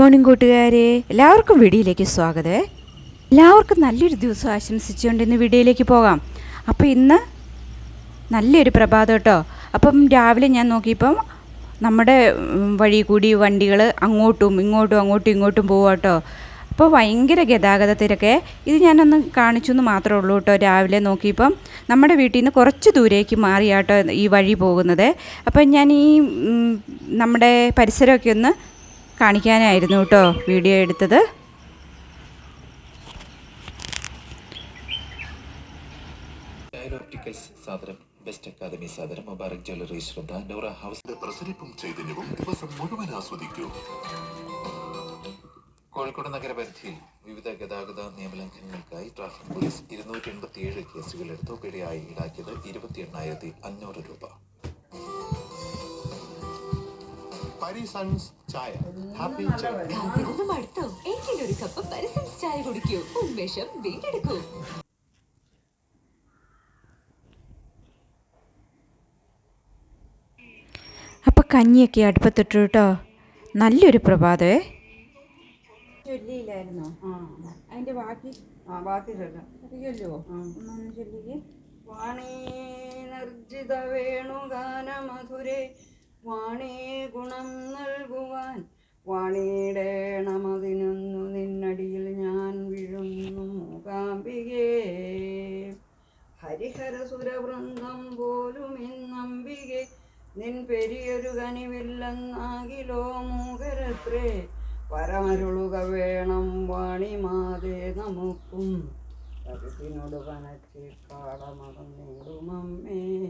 Morning കൂട്ടുകാരെ. എല്ലാവർക്കും വീഡിയോയിലേക്ക് സ്വാഗതം എല്ലാവർക്കും നല്ലൊരു ദിവസം ആശംസിച്ചുകൊണ്ട് ഇന്ന് വീഡിയോയിലേക്ക് പോകാം. അപ്പോൾ ഇന്ന് നല്ലൊരു പ്രഭാതം കേട്ടോ. അപ്പം രാവിലെ ഞാൻ നോക്കിയപ്പം നമ്മുടെ വഴി കൂടി വണ്ടികൾ അങ്ങോട്ടും ഇങ്ങോട്ടും അങ്ങോട്ടും ഇങ്ങോട്ടും പോവാം കേട്ടോ. അപ്പോൾ ഭയങ്കര ഗതാഗത തിരക്കേ ഇത് ഞാനൊന്ന് കാണിച്ചു എന്ന് മാത്രമേ ഉള്ളൂ കേട്ടോ. രാവിലെ നോക്കിയപ്പം നമ്മുടെ വീട്ടിൽ നിന്ന് കുറച്ച് ദൂരേക്ക് മാറിയാട്ടോ ഈ വഴി പോകുന്നത്. അപ്പം ഞാൻ ഈ നമ്മുടെ പരിസരമൊക്കെ ഒന്ന് കാണിക്കാനായിരുന്നു കേട്ടോ വീഡിയോ എടുത്തത്. ഡയലോപ്റ്റിക്കൽസ് സാദരം ബെസ്റ്റ് അക്കാദമി സാദരം മുബാറക് ജ്വല്ലറി ശ്രദ്ധ നൗറ ഹൗസ് ഇത് പ്രസരിപ്പും ചൈതന്യവും ദിവസം മുഴുവൻ ആസ്വദിക്കൂ. കോഴിക്കോട് നഗരപരിധിയിൽ വിവിധ ഗതാഗത നിയമലംഘനങ്ങൾക്കായി ട്രാഫിക് പോലീസ് ഇരുന്നൂറ്റി എൺപത്തിയേഴ് കേസുകൾ എടുത്തു പിഴയായി ഈടാക്കിയത് ഇരുപത്തി എണ്ണായിരത്തി അഞ്ഞൂറ് രൂപ. പരി സൺസ് ചായ ഹാപ്പി ചായ. കാത്തിരുന്ന് മടുത്തോ? എങ്കിലും ഒരു കപ്പ് പരിസൻസ് ചായ കുടിക്കൂ. ഉന്മേഷം വീണ്ടെടുക്കൂ. അപ്പോൾ കഞ്ഞിയൊക്കെ അടുപ്പത്തിട്ടു കേട്ടോ. നല്ലൊരു പ്രഭാതമേ ചൊല്ലിയില്ലായിരുന്നോ? അതിന്റെ അതിന്റെ ബാക്കി? ആ ബാക്കി ചൊല്ലാം. അറിയല്ലോ ഒന്നൊന്ന് ചൊല്ലിക്ക്. വാണീ നിർജിത വേണുഗാനമധുരേ വാണീ ഗുണം നൽകുവാൻ. വാണിയിടേണമതിനൊന്നു നിന്നടിയിൽ ഞാൻ വിഴുന്നു മൂകാംബികേ. ഹരിഹരസുരവൃന്ദം പോലും ഇന്നംബികെ. നിൻ പെരിയൊരു കനിവില്ലെന്നാകിലോ മൂകരത്രേ. പരമരുളുക വേണം വാണി വാണിമാതേ നമുക്കും. കരുത്തിനോട് പനച്ച് കാടമറന്നിടുമമ്മേ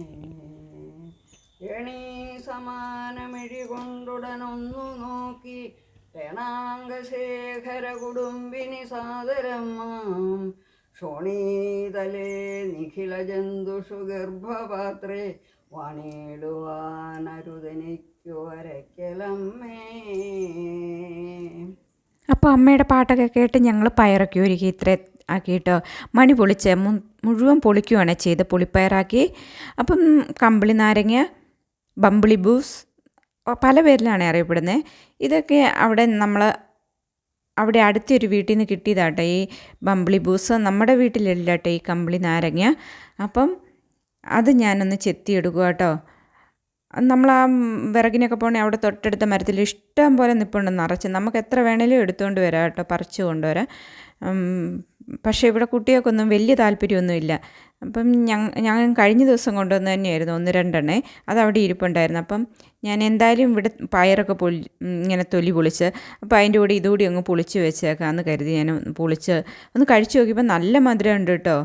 എണീ സമാനമിഴി കൊണ്ടുടനൊന്നു നോക്കി രണാംഗശേഖര കുടുംബിനി സാദരമ്മ. ക്ഷോണീതലേ നിഖില ജന്തുഷു ഗർഭപാത്രേ വാണിടുവാനരുതനിക്കു വരയ്ക്കലമ്മേ. അപ്പോൾ അമ്മയുടെ പാട്ടൊക്കെ കേട്ട് ഞങ്ങൾ പയറൊക്കെ ഒരുക്കി ഇത്ര ആക്കിയിട്ട്. മണി പൊളിച്ച് മു- മുഴുവൻ പൊളിക്കുകയാണ് ചെയ്ത് പുളിപ്പയറാക്കി. അപ്പം കമ്പിളി നാരങ്ങ ബമ്പിളി ബൂസ് പല പേരിലാണ് അറിയപ്പെടുന്നത് ഇതൊക്കെ അവിടെ നമ്മൾ അവിടെ അടുത്തൊരു വീട്ടിൽ നിന്ന് കിട്ടിയതാട്ടെ ഈ ബംബിളി ബൂസ് നമ്മുടെ വീട്ടിലില്ല കേട്ടോ ഈ കമ്പിളി നാരങ്ങ. അപ്പം അത് ഞാനൊന്ന് ചെത്തിയെടുക്കുക കേട്ടോ നമ്മൾ ആ വിറകിനൊക്കെ പോകണേ അവിടെ തൊട്ടടുത്ത മരത്തിൽ ഇഷ്ടം പോലെ നിൽപ്പുണ്ട് നിറച്ച്. നമുക്ക് എത്ര വേണേലും എടുത്തുകൊണ്ട് വരാം കേട്ടോ പറിച്ചു കൊണ്ടുവരാം. പക്ഷേ ഇവിടെ കുട്ടികൾക്കൊന്നും വലിയ താല്പര്യമൊന്നുമില്ല. അപ്പം ഞാൻ കഴിഞ്ഞ ദിവസം കൊണ്ടുവന്ന് തന്നെയായിരുന്നു ഒന്ന് രണ്ടെണ്ണേ. അത് അവിടെ ഇരിപ്പുണ്ടായിരുന്നു. അപ്പം ഞാൻ എന്തായാലും ഇവിടെ പയറൊക്കെ പൊളി ഇങ്ങനെ തൊലി പൊളിച്ച് അപ്പോൾ അതിന്റെ കൂടെ ഇതുകൂടി അങ്ങ് പൊളിച്ച് വെച്ചേക്കാമെന്ന് കരുതി ഞാൻ പൊളിച്ച് ഒന്ന് കഴിച്ചു നോക്കിയപ്പോൾ നല്ല മധുരം ഉണ്ട് കേട്ടോ.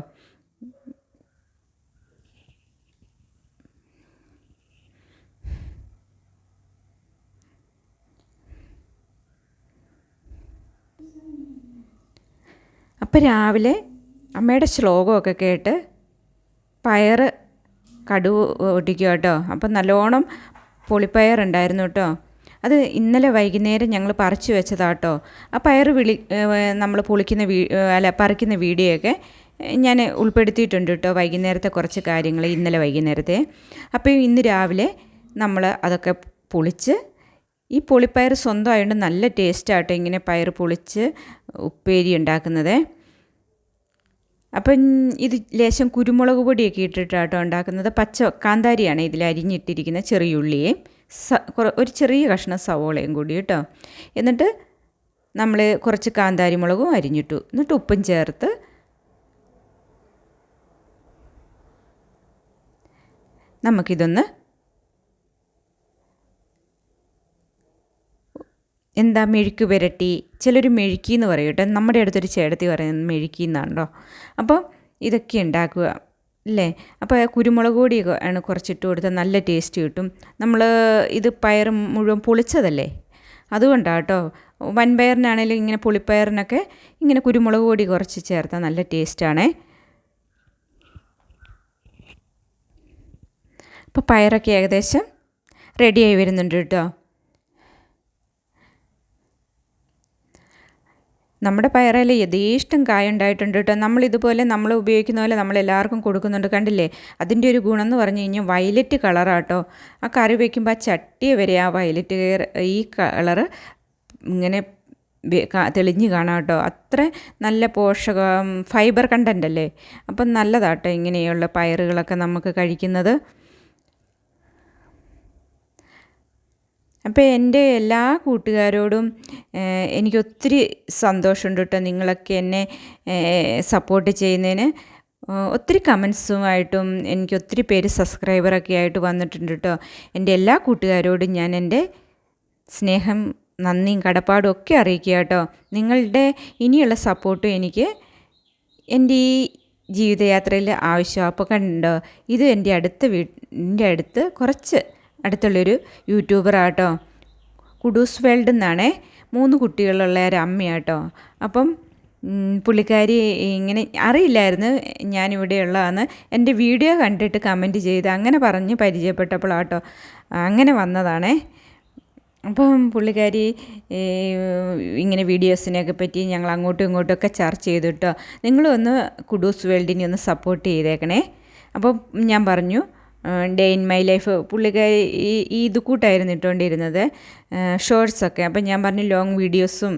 അപ്പം രാവിലെ അമ്മയുടെ ശ്ലോകമൊക്കെ കേട്ട് പയറ് കടുവ് ഒട്ടിക്കുക കേട്ടോ. അപ്പം നല്ലോണം പൊളിപ്പയർ ഉണ്ടായിരുന്നു കേട്ടോ. അത് ഇന്നലെ വൈകുന്നേരം ഞങ്ങൾ പറിച്ചു വെച്ചതാട്ടോ ആ പയർ വിളി നമ്മൾ പൊളിക്കുന്ന വീ അല്ല പറിക്കുന്ന വീഡിയോയൊക്കെ ഞാൻ ഉൾപ്പെടുത്തിയിട്ടുണ്ട് കേട്ടോ വൈകുന്നേരത്തെ കുറച്ച് കാര്യങ്ങൾ ഇന്നലെ വൈകുന്നേരത്തെ. അപ്പോൾ ഇന്ന് രാവിലെ നമ്മൾ അതൊക്കെ പൊളിച്ച് ഈ പൊളിപ്പയർ സ്വന്തമായതുകൊണ്ട് നല്ല ടേസ്റ്റാട്ടോ ഇങ്ങനെ പയർ പൊളിച്ച് ഉപ്പേരി ഉണ്ടാക്കുന്നത്. അപ്പം ഇത് ലേശം കുരുമുളക് പൊടിയൊക്കെ ഇട്ടിട്ടാട്ടോ ഉണ്ടാക്കുന്നത്. പച്ച കാന്താരിയാണ് ഇതിൽ അരിഞ്ഞിട്ടിരിക്കുന്ന ചെറിയ ഉള്ളിയും. സ ഒരു ചെറിയ കഷ്ണം സവോളയും കൂടി കേട്ടോ. എന്നിട്ട് നമ്മൾ കുറച്ച് കാന്താരി മുളകും അരിഞ്ഞിട്ടു. എന്നിട്ട് ഉപ്പും ചേർത്ത് നമുക്കിതൊന്ന് എന്താ മെഴുക്ക് പുരട്ടി? ചിലർ മെഴുക്കി എന്ന് പറയും കേട്ടോ. നമ്മുടെ അടുത്തൊരു ചേട്ടത്തി പറയുന്നത് മെഴുക്കി എന്നാണല്ലോ അപ്പോൾ ഇതൊക്കെ ഉണ്ടാക്കുക അല്ലേ? അപ്പോൾ കുരുമുളക് പൊടിയൊക്കെ ആണ് കുറച്ചിട്ട് കൊടുത്താൽ നല്ല ടേസ്റ്റ് കിട്ടും. നമ്മൾ ഇത് പയർ മുഴുവൻ പൊളിച്ചതല്ലേ? അതുകൊണ്ടാണ് കേട്ടോ. വൻപയറിനാണെങ്കിലും ഇങ്ങനെ പുളിപ്പയറിനൊക്കെ ഇങ്ങനെ കുരുമുളക് പൊടി കുറച്ച് ചേർത്താൽ നല്ല ടേസ്റ്റാണേ അപ്പോൾ പയറൊക്കെ ഏകദേശം റെഡിയായി വരുന്നുണ്ട് കേട്ടോ. നമ്മുടെ പയറയിൽ യഥേഷ്ടം കായ ഉണ്ടായിട്ടുണ്ട് കേട്ടോ. നമ്മൾ ഇതുപോലെ നമ്മൾ ഉപയോഗിക്കുന്ന പോലെ നമ്മൾ എല്ലാവർക്കും കൊടുക്കുന്നുണ്ട്. കണ്ടില്ലേ? അതിന്റെ ഒരു ഗുണം എന്ന് പറഞ്ഞു കഴിഞ്ഞാൽ വയലറ്റ് കളറാട്ടോ ആ കറി വയ്ക്കുമ്പോൾ ആ ചട്ടിയ വരെ ആ വയലറ്റ് ഈ കളറ് ഇങ്ങനെ തെളിഞ്ഞ് കാണാം കേട്ടോ. അത്ര നല്ല പോഷക ഫൈബർ കണ്ടന്റ് അല്ലേ? അപ്പം നല്ലതാട്ടോ ഇങ്ങനെയുള്ള പയറുകളൊക്കെ നമുക്ക് കഴിക്കുന്നത്. അപ്പോൾ എന്റെ എല്ലാ കൂട്ടുകാരോടും എനിക്കൊത്തിരി സന്തോഷമുണ്ട് കേട്ടോ നിങ്ങളൊക്കെ എന്നെ സപ്പോർട്ട് ചെയ്യുന്നതിന്. ഒത്തിരി കമൻസുമായിട്ടും എനിക്ക് ഒത്തിരി പേര് സബ്സ്ക്രൈബറൊക്കെ ആയിട്ട് വന്നിട്ടുണ്ട് കേട്ടോ. എന്റെ എല്ലാ കൂട്ടുകാരോടും ഞാൻ എന്റെ സ്നേഹം നന്ദിയും കടപ്പാടും ഒക്കെ അറിയിക്കുക കേട്ടോ. നിങ്ങളുടെ ഇനിയുള്ള സപ്പോർട്ടും എനിക്ക് എന്റെ ഈ ജീവിതയാത്രയിൽ ആവശ്യമാണ് അപ്പോൾ കണ്ടോ ഇത് എന്റെ അടുത്ത വീട്ടിന്റെ അടുത്ത് കുറച്ച് അടുത്തുള്ളൊരു യൂട്യൂബറാട്ടോ. Kudus world എന്നാണേ. മൂന്ന് കുട്ടികളുള്ള ഒരു അമ്മയാട്ടോ. അപ്പം പുള്ളിക്കാരി ഇങ്ങനെ അറിയില്ലായിരുന്നു ഞാനിവിടെയുള്ളതെന്ന്. എന്റെ വീഡിയോ കണ്ടിട്ട് കമന്റ് ചെയ്ത് അങ്ങനെ പറഞ്ഞ് പരിചയപ്പെട്ടപ്പോഴാട്ടോ അങ്ങനെ വന്നതാണേ. അപ്പം പുള്ളിക്കാരി ഇങ്ങനെ വീഡിയോസിനെയൊക്കെ പറ്റി ഞങ്ങൾ അങ്ങോട്ടും ഇങ്ങോട്ടും ഒക്കെ ചർച്ച ചെയ്തു കേട്ടോ നിങ്ങളും ഒന്ന് കുഡൂസ് വേൾഡിനെ ഒന്ന് സപ്പോർട്ട് ചെയ്തേക്കണേ. അപ്പോൾ ഞാൻ പറഞ്ഞു ഡേ ഇൻ മൈ ലൈഫ് പുള്ളിക്കാരി ഈ ഇത് കൂട്ടായിരുന്നു ഇട്ടുകൊണ്ടിരുന്നത് ഷോർട്സൊക്കെ അപ്പം ഞാൻ പറഞ്ഞു ലോങ് വീഡിയോസും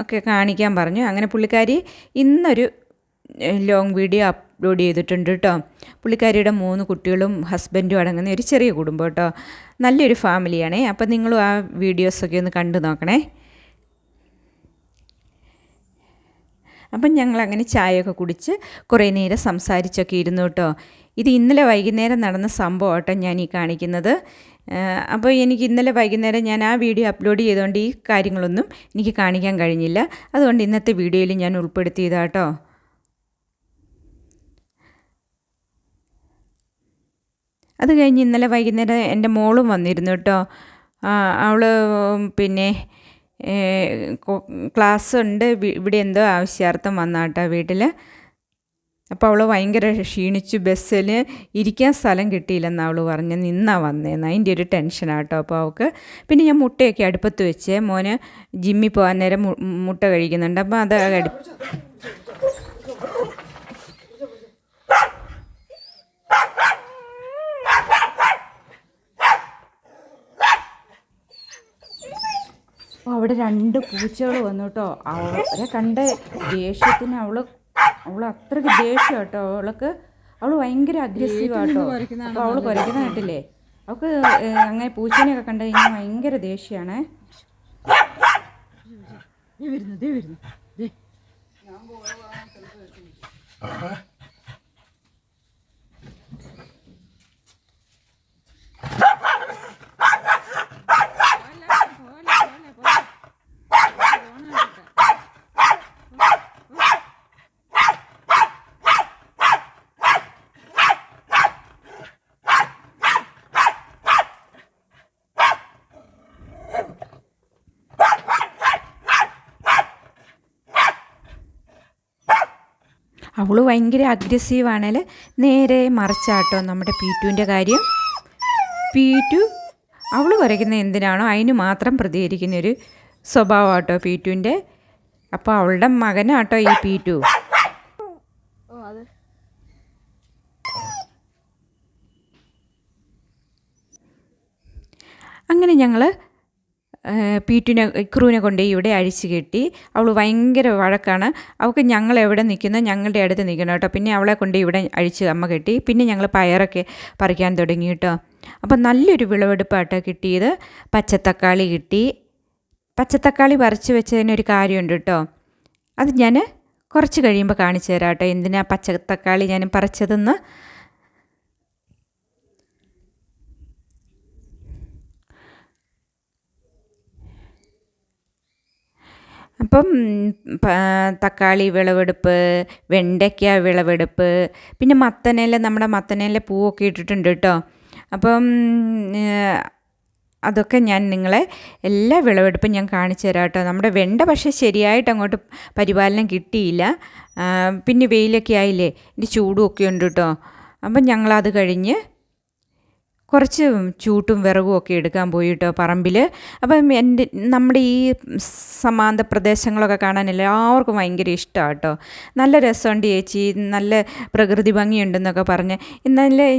ഒക്കെ കാണിക്കാൻ പറഞ്ഞു. അങ്ങനെ പുള്ളിക്കാരി ഇന്നൊരു ലോങ് വീഡിയോ അപ്ലോഡ് ചെയ്തിട്ടുണ്ട് കേട്ടോ പുള്ളിക്കാരിയുടെ മൂന്ന് കുട്ടികളും ഹസ്ബൻഡും അടങ്ങുന്ന ഒരു ചെറിയ കുടുംബം കേട്ടോ നല്ലൊരു ഫാമിലിയാണേ അപ്പം നിങ്ങളും ആ വീഡിയോസൊക്കെ ഒന്ന് കണ്ടു നോക്കണേ. അപ്പം ഞങ്ങൾ അങ്ങനെ ചായയൊക്കെ കുടിച്ച് കുറേ നേരം സംസാരിച്ചൊക്കെ ഇരുന്നു കേട്ടോ. ഇത് ഇന്നലെ വൈകുന്നേരം നടന്ന സംഭവം കേട്ടോ ഞാൻ ഈ കാണിക്കുന്നത്. അപ്പോൾ എനിക്ക് ഇന്നലെ വൈകുന്നേരം ഞാൻ ആ വീഡിയോ അപ്ലോഡ് ചെയ്തുകൊണ്ട് ഈ കാര്യങ്ങളൊന്നും എനിക്ക് കാണിക്കാൻ കഴിഞ്ഞില്ല. അതുകൊണ്ട് ഇന്നത്തെ വീഡിയോയിൽ ഞാൻ ഉൾപ്പെടുത്തിയതാട്ടോ. അത് കഴിഞ്ഞ് ഇന്നലെ വൈകുന്നേരം എന്റെ മോളും വന്നിരുന്നു കേട്ടോ. അവൾ പിന്നെ ക്ലാസ് ഉണ്ട് ഇവിടെ എന്തോ ആവശ്യാർത്ഥം വന്ന കേട്ടോ വീട്ടിൽ അപ്പോൾ അവൾ ഭയങ്കര ക്ഷീണിച്ചു ബസ്സിൽ ഇരിക്കാൻ സ്ഥലം കിട്ടിയില്ലെന്ന് അവൾ പറഞ്ഞ് നിന്നാ വന്നേന്ന് അതിന്റെ ഒരു ടെൻഷനാട്ടോ അപ്പോൾ അവൾക്ക് പിന്നെ ഞാൻ മുട്ടയൊക്കെ അടുപ്പത്ത് വെച്ച് മോന് ജിമ്മിൽ പോകാൻ നേരം മുട്ട കഴിക്കുന്നുണ്ട് അപ്പോൾ അത് അടു അപ്പോൾ അവിടെ രണ്ട് പൂച്ചകൾ വന്നു കേട്ടോ അവരെ കണ്ട ദേഷ്യത്തിന് അവൾ അവൾ അത്രയ്ക്ക് ദേഷ്യം കേട്ടോ അവൾക്ക് അവൾ ഭയങ്കര അഗ്രസീവ് ആട്ടോ അപ്പോൾ അവൾ കുരയ്ക്കുന്ന കേട്ടില്ലേ അവൾക്ക് അങ്ങനെ പൂച്ചേനെയൊക്കെ കണ്ടു കഴിഞ്ഞാൽ ഭയങ്കര ദേഷ്യമാണ് അവൾ ഭയങ്കര അഗ്രസീവാണേൽ നേരെ മറിച്ചാട്ടോ നമ്മുടെ പീറ്റുവിന്റെ കാര്യം. പീറ്റു അവൾ വരയ്ക്കുന്ന എന്തിനാണോ അതിന് മാത്രം പ്രതികരിക്കുന്ന ഒരു സ്വഭാവമാട്ടോ പീറ്റുവിന്റെ. അപ്പോൾ അവളുടെ മകനാട്ടോ ഈ പീറ്റു. അങ്ങനെ ഞങ്ങൾ പീറ്റുവിനെ ഇക്രൂവിനെ കൊണ്ട് ഇവിടെ അഴിച്ചു കെട്ടി. അവൾ ഭയങ്കര വഴക്കാണ്. അവൾക്ക് ഞങ്ങൾ എവിടെ നിൽക്കുന്നു? ഞങ്ങളുടെ അടുത്ത് നിൽക്കണം കേട്ടോ. പിന്നെ അവളെ കൊണ്ട് ഇവിടെ അഴിച്ച് അമ്മ കെട്ടി. പിന്നെ ഞങ്ങൾ പയറൊക്കെ പറിക്കാൻ തുടങ്ങി കേട്ടോ. അപ്പം നല്ലൊരു വിളവെടുപ്പാട്ടോ കിട്ടിയത്. പച്ചത്തക്കാളി കിട്ടി. പച്ചത്തക്കാളി പറിച്ച് വെച്ചതിനൊരു കാര്യമുണ്ട് കേട്ടോ. അത് ഞാൻ കുറച്ച് കഴിയുമ്പോൾ കാണിച്ചു തരാം കേട്ടോ. എന്തിനാ പച്ചത്തക്കാളി ഞാൻ പറിച്ചതെന്ന്? അപ്പം തക്കാളി വിളവെടുപ്പ് വെണ്ടയ്ക്ക വിളവെടുപ്പ് പിന്നെ മത്തനേല നമ്മുടെ മത്തനേല പൂവൊക്കെ ഇട്ടിട്ടുണ്ട് കേട്ടോ. അപ്പം അതൊക്കെ ഞാൻ നിങ്ങളെ എല്ലാ വിളവെടുപ്പും ഞാൻ കാണിച്ചു തരാം കേട്ടോ. നമ്മുടെ വെണ്ട പക്ഷേ ശരിയായിട്ട് അങ്ങോട്ട് പരിപാലനം കിട്ടിയില്ല. പിന്നെ വെയിലൊക്കെ ആയില്ലേ ഇതിന്റെ ചൂടും ഒക്കെ ഉണ്ട് കേട്ടോ. അപ്പം ഞങ്ങളത് കഴിഞ്ഞ് കുറച്ച് ചൂട്ടും വിറകും ഒക്കെ എടുക്കാൻ പോയി കേട്ടോ പറമ്പിൽ അപ്പം എന്റെ നമ്മുടെ ഈ സമാന്ത പ്രദേശങ്ങളൊക്കെ കാണാൻ എല്ലാവർക്കും ഭയങ്കര ഇഷ്ടമാണ് കേട്ടോ നല്ല രസമുണ്ട് ചേച്ചി നല്ല പ്രകൃതി ഭംഗിയുണ്ടെന്നൊക്കെ പറഞ്ഞ്.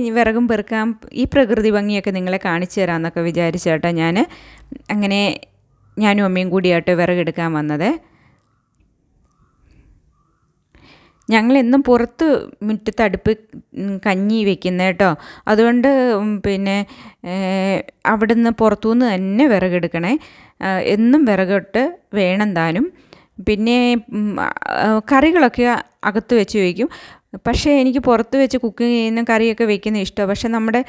ഈ വിറകും പെറുക്കാൻ ഈ പ്രകൃതി ഭംഗിയൊക്കെ നിങ്ങളെ കാണിച്ചു തരാമെന്നൊക്കെ വിചാരിച്ചേട്ടോ ഞാൻ അങ്ങനെ ഞാനും അമ്മയും കൂടിയായിട്ട് വിറകെടുക്കാൻ വന്നത്. ഞങ്ങളെന്നും പുറത്ത് മുറ്റത്ത് അടുപ്പ് കഞ്ഞി വെക്കുന്ന കേട്ടോ. അതുകൊണ്ട് പിന്നെ അവിടുന്ന് പുറത്തുനിന്ന് തന്നെ വിറകെടുക്കണേ എന്നും വിറകിട്ട് വേണം താനും. പിന്നെ കറികളൊക്കെ അകത്ത് വെച്ച് വയ്ക്കും. പക്ഷേ എനിക്ക് പുറത്ത് വെച്ച് കുക്കിംഗ് ചെയ്യുന്ന കറിയൊക്കെ വെക്കുന്ന ഇഷ്ടമാണ്. പക്ഷേ നമ്മുടെ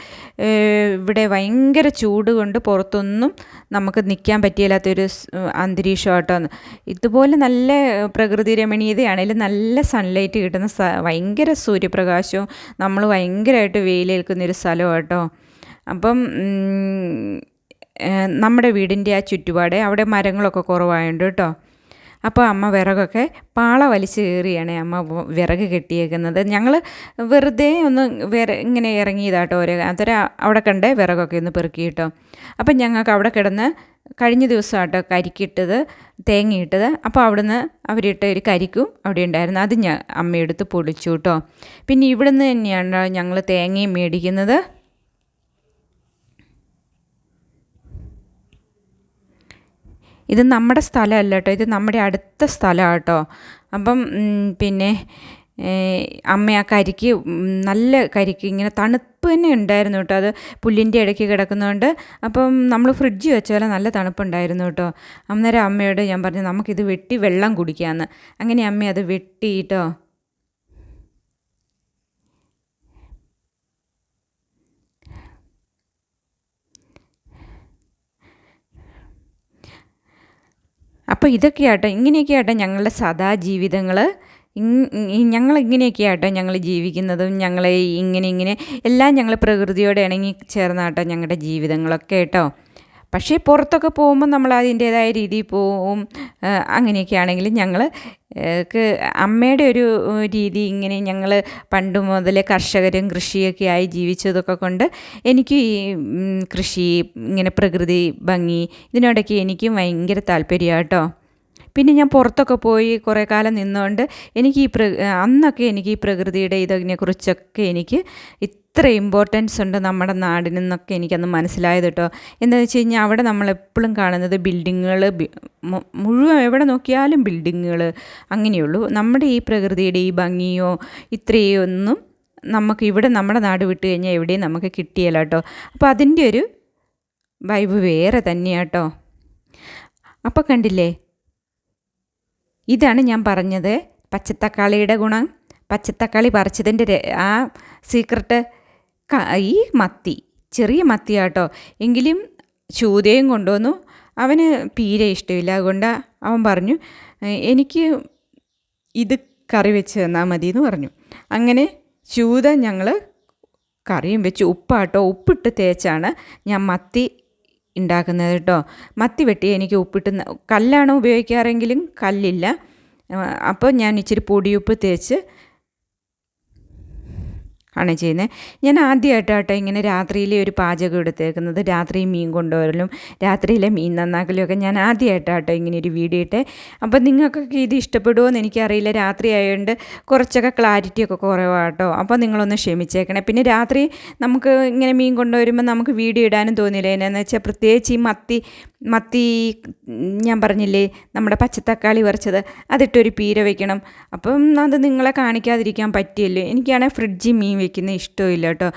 ഇവിടെ ഭയങ്കര ചൂട് കൊണ്ട് പുറത്തൊന്നും നമുക്ക് നിൽക്കാൻ പറ്റിയില്ലാത്തൊരു അന്തരീക്ഷമാട്ടോ ഇതുപോലെ നല്ല പ്രകൃതി രമണീയതയാണെങ്കിലും നല്ല സൺലൈറ്റ് കിട്ടുന്ന സ ഭയങ്കര സൂര്യപ്രകാശവും നമ്മൾ ഭയങ്കരമായിട്ട് വെയിലേൽക്കുന്നൊരു സ്ഥലമാട്ടോ അപ്പം നമ്മുടെ വീടിന്റെ ആ ചുറ്റുപാടെ അവിടെ മരങ്ങളൊക്കെ കുറവായുണ്ട് കേട്ടോ. അപ്പോൾ അമ്മ വിറകൊക്കെ പാള വലിച്ചു കയറിയാണ് അമ്മ വിറക് കെട്ടിയേക്കുന്നത്. ഞങ്ങൾ വെറുതെ ഒന്ന് വിറ ഇങ്ങനെ ഇറങ്ങിയതാട്ടോ ഒരു അതൊരു അവിടെ കണ്ടേ വിറകൊക്കെ ഒന്ന് പെറുക്കി കേട്ടോ അപ്പം ഞങ്ങൾക്ക് അവിടെ കിടന്ന് കഴിഞ്ഞ ദിവസമാട്ടോ കരിക്കിട്ടത് തേങ്ങയിട്ടത്. അപ്പോൾ അവിടുന്ന് അവരിട്ട ഒരു കരിക്കും അവിടെ ഉണ്ടായിരുന്നു. അത് ഞാൻ അമ്മയെടുത്ത് പൊളിച്ചു കേട്ടോ. പിന്നെ ഇവിടുന്ന് തന്നെയാണ് ഞങ്ങൾ തേങ്ങയും മേടിക്കുന്നത്. ഇത് നമ്മുടെ സ്ഥലമല്ല കേട്ടോ. ഇത് നമ്മുടെ അടുത്ത സ്ഥലമാണ് കേട്ടോ അപ്പം പിന്നെ അമ്മ ആ കരിക്ക് നല്ല കരിക്ക് ഇങ്ങനെ തണുപ്പ് തന്നെ ഉണ്ടായിരുന്നു കേട്ടോ. അത് പുല്ലിന്റെ ഇടയ്ക്ക് കിടക്കുന്നതുകൊണ്ട് അപ്പം നമ്മൾ ഫ്രിഡ്ജ് വെച്ചാൽ നല്ല തണുപ്പുണ്ടായിരുന്നു കേട്ടോ. അന്നേരം അമ്മയോട് ഞാൻ പറഞ്ഞു നമുക്കിത് വെട്ടി വെള്ളം കുടിക്കാമെന്ന് അങ്ങനെ അമ്മ അത് വെട്ടി അപ്പോൾ ഇതൊക്കെയാട്ടോ ഇങ്ങനെയൊക്കെയാട്ടോ ഞങ്ങളുടെ സദാ ജീവിതങ്ങൾ ഞങ്ങൾ ഇങ്ങനെയൊക്കെയാട്ടോ ഞങ്ങൾ ജീവിക്കുന്നതും ഞങ്ങളെ ഇങ്ങനെ ഇങ്ങനെ എല്ലാം ഞങ്ങൾ പ്രകൃതിയോട് ഇണങ്ങി ചേർന്നാട്ടോ ഞങ്ങളുടെ ജീവിതങ്ങളൊക്കെ കേട്ടോ. പക്ഷേ പുറത്തൊക്കെ പോകുമ്പോൾ നമ്മൾ അതിന്റേതായ രീതിയിൽ പോവും അങ്ങനെയൊക്കെ ആണെങ്കിലും ഞങ്ങൾ അമ്മയുടെ ഒരു രീതി ഇങ്ങനെ ഞങ്ങൾ പണ്ട് മുതലേ കർഷകരും കൃഷിയൊക്കെ ആയി ജീവിച്ചതൊക്കെ കൊണ്ട് എനിക്ക് ഈ കൃഷി ഇങ്ങനെ പ്രകൃതി ഭംഗി ഇതിനോടൊക്കെ എനിക്കും ഭയങ്കര താല്പര്യമാണ് കേട്ടോ. പിന്നെ ഞാൻ പുറത്തൊക്കെ പോയി കുറേ കാലം നിന്നുകൊണ്ട് എനിക്ക് ഈ പ്ര അന്നൊക്കെ എനിക്ക് ഈ പ്രകൃതിയുടെ ഇതിനെക്കുറിച്ചൊക്കെ എനിക്ക് ഇത്ര ഇമ്പോർട്ടൻസ് ഉണ്ട് നമ്മുടെ നാടിനെന്നൊക്കെ എനിക്കന്ന് മനസ്സിലായത് കേട്ടോ എന്താണെന്ന് വെച്ച് കഴിഞ്ഞാൽ അവിടെ നമ്മളെപ്പോഴും കാണുന്നത് ബിൽഡിങ്ങുകൾ മുഴുവൻ എവിടെ നോക്കിയാലും ബിൽഡിങ്ങുകൾ അങ്ങനെയുള്ളൂ. നമ്മുടെ ഈ പ്രകൃതിയുടെ ഈ ഭംഗിയോ ഇത്രയോ ഒന്നും നമുക്ക് ഇവിടെ നമ്മുടെ നാട് വിട്ട് കഴിഞ്ഞാൽ എവിടെയും നമുക്ക് കിട്ടിയല്ല കേട്ടോ അപ്പോൾ അതിന്റെ ഒരു വൈബ് വേറെ തന്നെയാട്ടോ അപ്പോൾ കണ്ടില്ലേ? ഇതാണ് ഞാൻ പറഞ്ഞത് പച്ചത്തക്കാളിയുടെ ഗുണം. പച്ചത്തക്കാളി പറിച്ചതിന്റെ ആ സീക്രട്ട് ഈ മത്തി ചെറിയ മത്തിയാട്ടോ. എങ്കിലും ചൂതയും കൊണ്ടുവന്നു. അവന് പീരെ ഇഷ്ടമില്ല. അതുകൊണ്ട് അവൻ പറഞ്ഞു എനിക്ക് ഇത് കറി വെച്ച് തന്നാൽ മതി എന്ന് പറഞ്ഞു. അങ്ങനെ ചൂത ഞങ്ങൾ കറിയും വെച്ച് ഉപ്പാട്ടോ ഉപ്പിട്ട് തേച്ചാണ് ഞാൻ മത്തി ഉണ്ടാക്കുന്നത് കേട്ടോ. മത്തി വെട്ടി എനിക്ക് ഉപ്പിട്ട് കല്ലാണ് ഉപയോഗിക്കാറെങ്കിലും കല്ലില്ല. അപ്പോൾ ഞാൻ ഇച്ചിരി പൊടിയുപ്പ് തേച്ച് ആണ് ചെയ്യുന്നത്. ഞാൻ ആദ്യമായിട്ടാട്ടോ ഇങ്ങനെ രാത്രിയിലെ ഒരു പാചകം എടുത്തേക്കുന്നത്. രാത്രി മീൻ കൊണ്ടുവരലും രാത്രിയിലെ മീൻ നന്നാക്കലും ഒക്കെ ഞാൻ ആദ്യമായിട്ടാട്ടോ ഇങ്ങനെ ഒരു വീഡിയോ ഇട്ടെ. അപ്പം നിങ്ങൾക്കൊക്കെ ഇത് ഇഷ്ടപ്പെടുമോ എന്ന് എനിക്കറിയില്ല. രാത്രി ആയതുകൊണ്ട് കുറച്ചൊക്കെ ക്ലാരിറ്റി ഒക്കെ കുറവാട്ടോ. അപ്പോൾ നിങ്ങളൊന്ന് ക്ഷമിച്ചേക്കണേ. പിന്നെ രാത്രി നമുക്ക് ഇങ്ങനെ മീൻ കൊണ്ടുവരുമ്പോൾ നമുക്ക് വീഡിയോ ഇടാനും തോന്നിയില്ല എന്നാന്ന് വെച്ചാൽ പ്രത്യേകിച്ച് ഈ മത്തി മത്തി ഞാൻ പറഞ്ഞില്ലേ നമ്മുടെ പച്ചത്തക്കാളി വറച്ചത് അതിട്ടൊരു പീര വെക്കണം. അപ്പം അത് നിങ്ങളെ കാണിക്കാതിരിക്കാൻ പറ്റിയല്ലോ? എനിക്കാണെങ്കിൽ ഫ്രിഡ്ജിൽ മീൻ വെക്കുന്ന ഇഷ്ടമില്ല കേട്ടോ.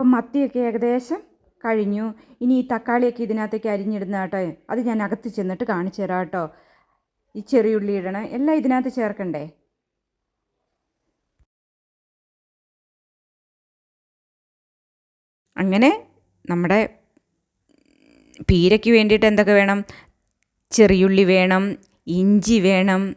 അപ്പം മത്തിയൊക്കെ ഏകദേശം കഴിഞ്ഞു. ഇനി ഈ തക്കാളിയൊക്കെ ഇതിനകത്തേക്ക് അരിഞ്ഞിടുന്ന കേട്ടോ. അത് ഞാൻ അകത്ത് ചെന്നിട്ട് കാണിച്ചു തരാം കേട്ടോ. ഈ ചെറിയുള്ളി ഇടണം. എല്ലാം ഇതിനകത്ത് ചേർക്കണ്ടേ? അങ്ങനെ നമ്മുടെ പീരയ്ക്ക് വേണ്ടിയിട്ട് എന്തൊക്കെ വേണം? ചെറിയുള്ളി വേണം ഇഞ്ചി വേണം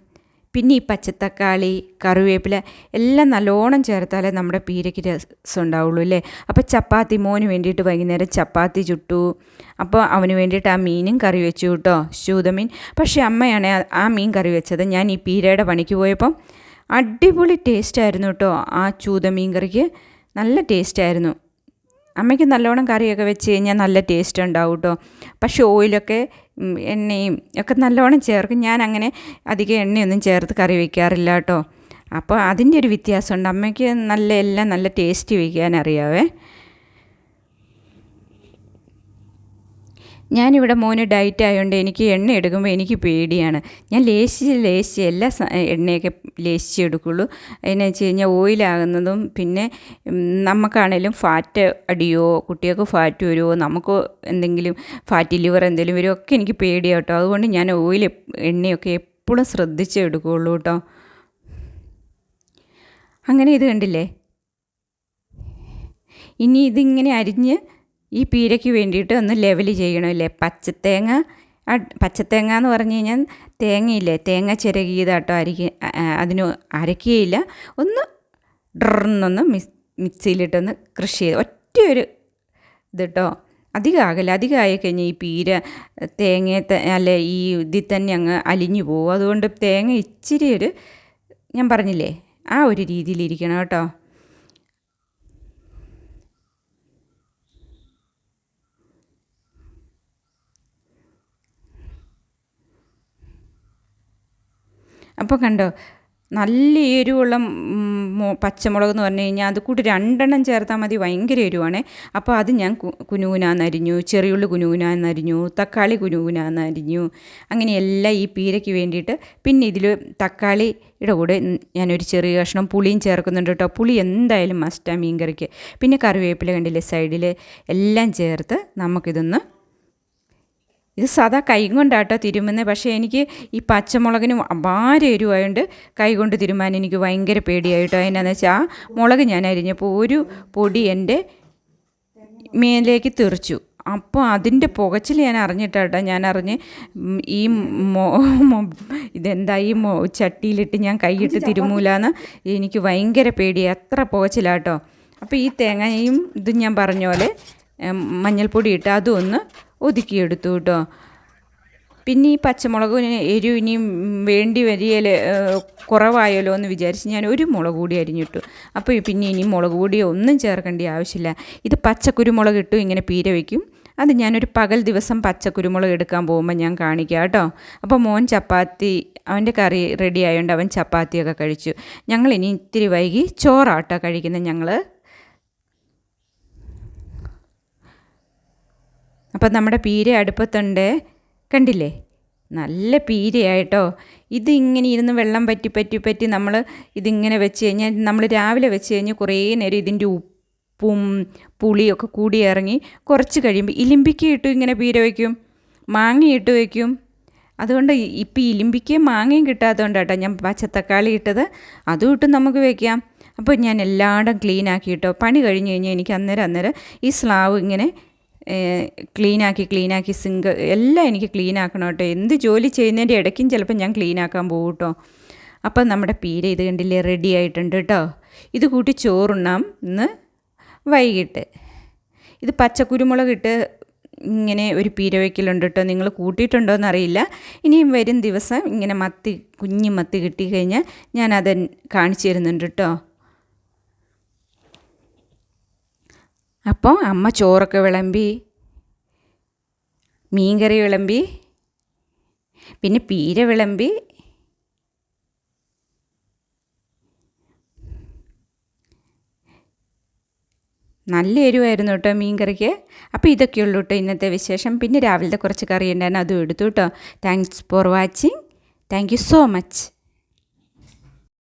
പിന്നെ ഈ പച്ചത്തക്കാളി കറിവേപ്പില എല്ലാം നല്ലോണം ചേർത്താലേ നമ്മുടെ പീരയ്ക്ക് രസം ഉണ്ടാവുള്ളൂ അല്ലേ? അപ്പോൾ ചപ്പാത്തി മോന് വേണ്ടിയിട്ട് വൈകുന്നേരം ചപ്പാത്തി ചുട്ടു. അപ്പോൾ അവന് വേണ്ടിയിട്ട് ആ മീനും കറി വെച്ചു കേട്ടോ ശൂതമീൻ. പക്ഷേ അമ്മയാണ് ആ- മീൻ കറി വെച്ചത്. ഞാൻ ഈ പീരയുടെ പണിക്ക് പോയപ്പം അടിപൊളി ടേസ്റ്റായിരുന്നു കേട്ടോ ആ ചൂതമീൻ കറിക്ക്. നല്ല ടേസ്റ്റായിരുന്നു അമ്മയ്ക്ക് നല്ലോണം കറിയൊക്കെ വെച്ച് കഴിഞ്ഞാൽ നല്ല ടേസ്റ്റ് ഉണ്ടാവും കേട്ടോ പക്ഷേ ഓയിലൊക്കെ എണ്ണയും ഒക്കെ നല്ലോണം ചേർക്കും. ഞാൻ അങ്ങനെ അധികം എണ്ണയൊന്നും ചേർത്ത് കറി വയ്ക്കാറില്ല കേട്ടോ അപ്പോൾ അതിന്റെ ഒരു വ്യത്യാസമുണ്ട്. അമ്മയ്ക്ക് നല്ല എല്ലാം നല്ല ടേസ്റ്റ് വയ്ക്കാൻ അറിയാവേ. ഞാനിവിടെ മോന് ഡയറ്റ് ആയതുകൊണ്ട് എനിക്ക് എണ്ണ എടുക്കുമ്പോൾ എനിക്ക് പേടിയാണ്. ഞാൻ ലേശിച്ച് ലേശിച്ച് എല്ലാ എണ്ണയൊക്കെ ലേശിച്ച് എടുക്കുള്ളൂ. എന്നു വെച്ച് കഴിഞ്ഞാൽ ഓയിലാകുന്നതും പിന്നെ നമുക്കാണേലും ഫാറ്റ് അടിയോ കുട്ടികൾക്ക് ഫാറ്റ് വരുമോ നമുക്ക് എന്തെങ്കിലും ഫാറ്റി ലിവർ എന്തെങ്കിലും വരുമോ ഒക്കെ എനിക്ക് പേടിയാണ് കേട്ടോ. അതുകൊണ്ട് ഞാൻ ഓയിൽ എണ്ണയൊക്കെ എപ്പോഴും ശ്രദ്ധിച്ചേ എടുക്കുകയുള്ളൂ കേട്ടോ. അങ്ങനെ ഇത് കണ്ടില്ലേ? ഇനി ഇതിങ്ങനെ അരിഞ്ഞ് ഈ പീരയ്ക്ക് വേണ്ടിയിട്ട് ഒന്ന് ലെവൽ ചെയ്യണമല്ലേ? പച്ചത്തേങ്ങ പച്ചത്തേങ്ങ എന്ന് പറഞ്ഞു കഴിഞ്ഞാൽ തേങ്ങയില്ലേ? തേങ്ങ ചിരകിയതാട്ടോ അരിക്ക അതിന് അരക്കുകയില്ല. ഒന്ന് ഡ്രന്നൊന്ന് മിസ് മിക്സിയിലിട്ടൊന്ന് കൃഷി ചെയ്ത് ഒറ്റയൊരു ഇത് കേട്ടോ അധികം ആകല്ല. അധികം ആയി കഴിഞ്ഞാൽ ഈ പീര തേങ്ങ അല്ല ഈ ഇതിൽ തന്നെ അങ്ങ് അലിഞ്ഞു പോകും. അതുകൊണ്ട് തേങ്ങ ഇച്ചിരി ഒരു ഞാൻ പറഞ്ഞില്ലേ? ആ ഒരു രീതിയിലിരിക്കണം കേട്ടോ. അപ്പോൾ കണ്ടോ നല്ല എരിവുള്ള പച്ചമുളക് എന്ന് പറഞ്ഞു കഴിഞ്ഞാൽ അത് കൂടി രണ്ടെണ്ണം ചേർത്താൽ മതി ഭയങ്കര എരിവാണ്. അപ്പോൾ അത് ഞാൻ കുനുകുനാന്നരിഞ്ഞു ചെറിയുള്ളി കുനുകുനാന്നരിഞ്ഞു തക്കാളി കുനുകുനാന്നരിഞ്ഞു അങ്ങനെ എല്ലാം ഈ പീരയ്ക്ക് വേണ്ടിയിട്ട്. പിന്നെ ഇതിൽ തക്കാളിയുടെ കൂടെ ഉം, ഞാനൊരു ചെറിയ കഷ്ണം പുളിയും ചേർക്കുന്നുണ്ട് കേട്ടോ. പുളി എന്തായാലും മസ്റ്റാ മീൻ കറിക്ക് പിന്നെ കറിവേപ്പില കണ്ടില്ലേ സൈഡിൽ എല്ലാം ചേർത്ത് നമുക്കിതൊന്ന് ഇത് സാധാ കൈ കൊണ്ടാട്ടോ തിരുമുന്നത് പക്ഷേ എനിക്ക് ഈ പച്ചമുളകിന് ഭാര എരിവായതുകൊണ്ട് കൈ കൊണ്ട് തിരുമാൻ എനിക്ക് ഭയങ്കര പേടിയായിട്ടോ. അതിനാന്ന് വെച്ചാൽ ആ മുളക് ഞാൻ അരിഞ്ഞപ്പോൾ ഒരു പൊടി എന്റെ മേലേക്ക് തെറിച്ചു. അപ്പോൾ അതിന്റെ പുകച്ചിൽ ഞാൻ അറിഞ്ഞിട്ടാട്ടോ ഞാൻ അറിഞ്ഞ് ഈ മോ ഇതെന്താ ഈ മോ ചട്ടിയിലിട്ട് ഞാൻ കൈയിട്ട് തിരുമൂലാന്ന് എനിക്ക് ഭയങ്കര പേടി അത്ര പുകച്ചിലാട്ടോ. അപ്പോൾ ഈ തേങ്ങയും ഇതും ഞാൻ പറഞ്ഞ പോലെ മഞ്ഞൾപ്പൊടി ഇട്ട് അതും ഒന്ന് ഒതുക്കിയെടുത്തു കേട്ടോ. പിന്നെ ഈ പച്ചമുളകിന് എരിവ് ഇനിയും വേണ്ടി വരികയിൽ കുറവായല്ലോ എന്ന് വിചാരിച്ച് ഞാൻ ഒരു മുളക് കൂടി അരിഞ്ഞിട്ടു. അപ്പോൾ പിന്നെ ഇനി മുളക് കൂടി ഒന്നും ചേർക്കേണ്ട ആവശ്യമില്ല. ഇത് പച്ചക്കുരുമുളക് ഇട്ടു ഇങ്ങനെ പീര വയ്ക്കും അത് ഞാനൊരു പകൽ ദിവസം പച്ചക്കുരുമുളക് എടുക്കാൻ പോകുമ്പോൾ ഞാൻ കാണിക്കാം കേട്ടോ. അപ്പോൾ മോൻ ചപ്പാത്തി അവന്റെ കറി റെഡി ആയതുകൊണ്ട് അവൻ ചപ്പാത്തിയൊക്കെ കഴിച്ചു. ഞങ്ങൾ ഇനി ഇത്തിരി വൈകി ചോറാട്ടോ കഴിക്കുന്നത് ഞങ്ങൾ അപ്പം നമ്മുടെ പീര അടുപ്പത്തുണ്ട്. കണ്ടില്ലേ? നല്ല പീരയായിട്ടോ. ഇതിങ്ങനെ ഇരുന്ന് വെള്ളം പറ്റി പറ്റി പറ്റി നമ്മൾ ഇതിങ്ങനെ വെച്ച് കഴിഞ്ഞാൽ നമ്മൾ രാവിലെ വെച്ച് കഴിഞ്ഞാൽ കുറേ നേരം ഇതിന്റെ ഉപ്പും പുളിയൊക്കെ കൂടി ഇറങ്ങി കുറച്ച് കഴിയുമ്പോൾ ഇലിമ്പിക്ക ഇട്ട് ഇങ്ങനെ പീര വയ്ക്കും മാങ്ങ ഇട്ട് വയ്ക്കും അതുകൊണ്ട് ഇപ്പം ഇലിമ്പിക്കയും മാങ്ങയും കിട്ടാത്തതുകൊണ്ട് കേട്ടോ ഞാൻ പച്ചത്തക്കാളി ഇട്ടത്. അതും ഇട്ട് നമുക്ക് വയ്ക്കാം അപ്പോൾ ഞാൻ എല്ലായിടം ക്ലീൻ ആക്കിയിട്ടോ. പണി കഴിഞ്ഞ് കഴിഞ്ഞാൽ എനിക്ക് അന്നേരം അന്നേരം ഈ സ്ലാവ് ഇങ്ങനെ ക്ലീനാക്കി ക്ലീനാക്കി സിങ്ക് എല്ലാം എനിക്ക് ക്ലീൻ ആക്കണം കേട്ടോ. എന്ത് ജോലി ചെയ്യുന്നതിന്റെ ഇടയ്ക്കും ചിലപ്പോൾ ഞാൻ ക്ലീൻ ആക്കാൻ പോകും കേട്ടോ. അപ്പം നമ്മുടെ പീര ഇത് കണ്ടില്ലേ റെഡി ആയിട്ടുണ്ട് കേട്ടോ. ഇത് കൂട്ടി ചോറുണ്ണാം. ഇന്ന് വൈകിട്ട്. ഇത് പച്ചക്കുരുമുളക് ഇട്ട് ഇങ്ങനെ ഒരു പീര വയ്ക്കലുണ്ട് കേട്ടോ. നിങ്ങൾ കൂട്ടിയിട്ടുണ്ടോ എന്നറിയില്ല. ഇനിയും വരും ദിവസം ഇങ്ങനെ മത്തി കുഞ്ഞു മത്തി കിട്ടിക്കഴിഞ്ഞാൽ ഞാനത് കാണിച്ചു തരുന്നുണ്ട് കേട്ടോ. അപ്പോൾ അമ്മ ചോറൊക്കെ വിളമ്പി മീൻകറി വിളമ്പി പിന്നെ പീര വിളമ്പി. നല്ല എരിവായിരുന്നു കേട്ടോ മീൻ കറിക്ക് അപ്പോൾ ഇതൊക്കെയുള്ളൂ കേട്ടോ ഇന്നത്തെ വിശേഷം. പിന്നെ രാവിലത്തെ കുറച്ച് കറി ഉണ്ടായിരുന്നു അതും എടുത്തു കേട്ടോ. Thanks for watching thank you so much